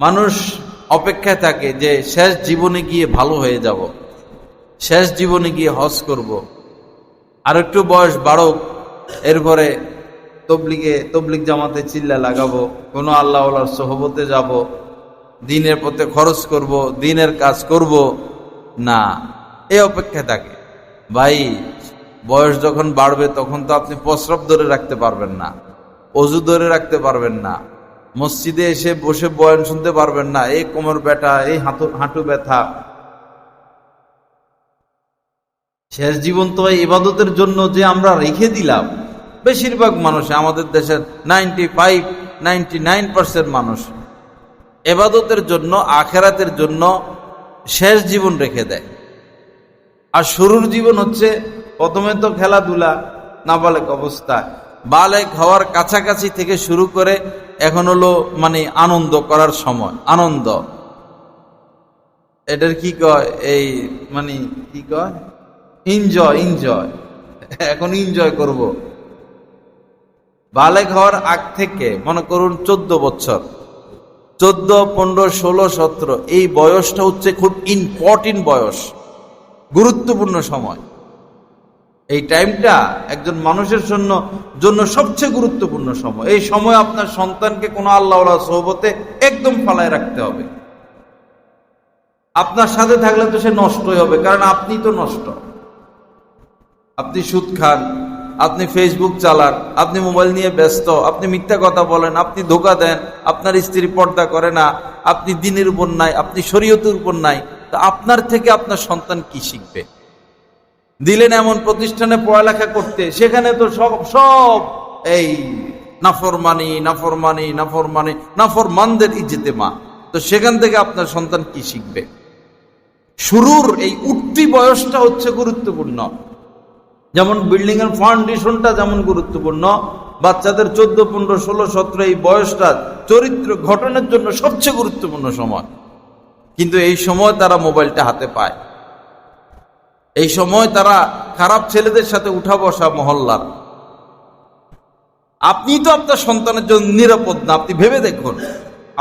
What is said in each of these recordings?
মানুষ অপেক্ষায় থাকে যে শেষ জীবনে গিয়ে ভালো হয়ে যাব, শেষ জীবনে গিয়ে হজ করব। আর একটু বয়স বাড়ুক, এরপরে তবলিগে, তবলিগ জামাতে চিল্লা লাগাবো, কোনো আল্লাহ সহবতে যাব, দিনের পথে খরচ করব, দিনের কাজ করব। না, এ অপেক্ষায় থাকে। ভাই, বয়স যখন বাড়বে তখন তো আপনি প্রস্রাব ধরে রাখতে পারবেন না, অজু ধরে রাখতে পারবেন না। মসজিদে এসে বসে বয়ান শুনতে পারবেন না। এই কোমর ব্যথা, এই হাঁটু হাঁটু ব্যথা। শেষ জীবন তো ইবাদতের জন্য যে আমরা রেখে দিলাম। বেশিরভাগ মানুষ, আমাদের দেশের ninety five ninety nine percent মানুষ এবাদতের জন্য, আখেরাতের জন্য শেষ জীবন রেখে দেয়। আর শুরুর জীবন হচ্ছে, প্রথমে তো খেলাধুলা, নাবালেক অবস্থায়। বালেক হওয়ার কাছাকাছি থেকে শুরু করে এখন হলো মানে আনন্দ করার সময়, আনন্দ। এটার কি কয়? এই মানে কি কয়? এনজয় এনজয় এখন এনজয় করব। বালেক হওয়ার আগ থেকে, মনে করুন চোদ্দ বছর। চোদ্দ, পনেরো, ষোলো, সতেরো, এই বয়সটা হচ্ছে খুব ইম্পর্টেন্ট বয়স। গুরুত্বপূর্ণ সময়। এই টাইমটা একজন মানুষের জন্য জন্য সবচেয়ে গুরুত্বপূর্ণ সময়। এই সময় আপনার সন্তানকে কোনো আল্লাহ সহবতে একদম ফালায় রাখতে হবে। আপনার সাথে থাকলে তো সে নষ্টই হবে, কারণ আপনি তো নষ্ট। আপনি সুদ খান, আপনি ফেসবুক চালান, আপনি মোবাইল নিয়ে ব্যস্ত, আপনি মিথ্যা কথা বলেন, আপনি ধোকা দেন, আপনার স্ত্রী পর্দা করে না, আপনি দিনের উপর নাই, আপনি শরীয়তের উপর নাই, তা আপনার থেকে আপনার সন্তান কি শিখবে? দিলেন এমন প্রতিষ্ঠানে পড়ালেখা করতে, সেখানে তো সব সব এই নাফরমানি নাফরমানি নাফরমানি, নাফরমানদের মা তো সেখান থেকে আপনার সন্তান কি শিখবে? শুরুর এই উঠতি বয়সটা হচ্ছে গুরুত্বপূর্ণ। যেমন বিল্ডিং এর ফাউন্ডেশনটা যেমন গুরুত্বপূর্ণ, বাচ্চাদের চোদ্দ, পনেরো, ষোলো, সতেরো এই বয়সটা চরিত্র ঘটনের জন্য সবচেয়ে গুরুত্বপূর্ণ সময়। কিন্তু এই সময় তারা মোবাইলটা হাতে পায়। এই সময় তারা খারাপ ছেলেদের সাথে উঠা বসা মহল্লার। আপনি তো আপনার সন্তানের জন্য নিরাপদ না, আপনি ভেবে দেখুন।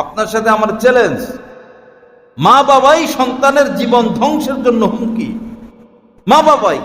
আপনার সাথে আমার চ্যালেঞ্জ মা বাবাই সন্তানের জীবন ধ্বংসের জন্য হুমকি। মা বাবাই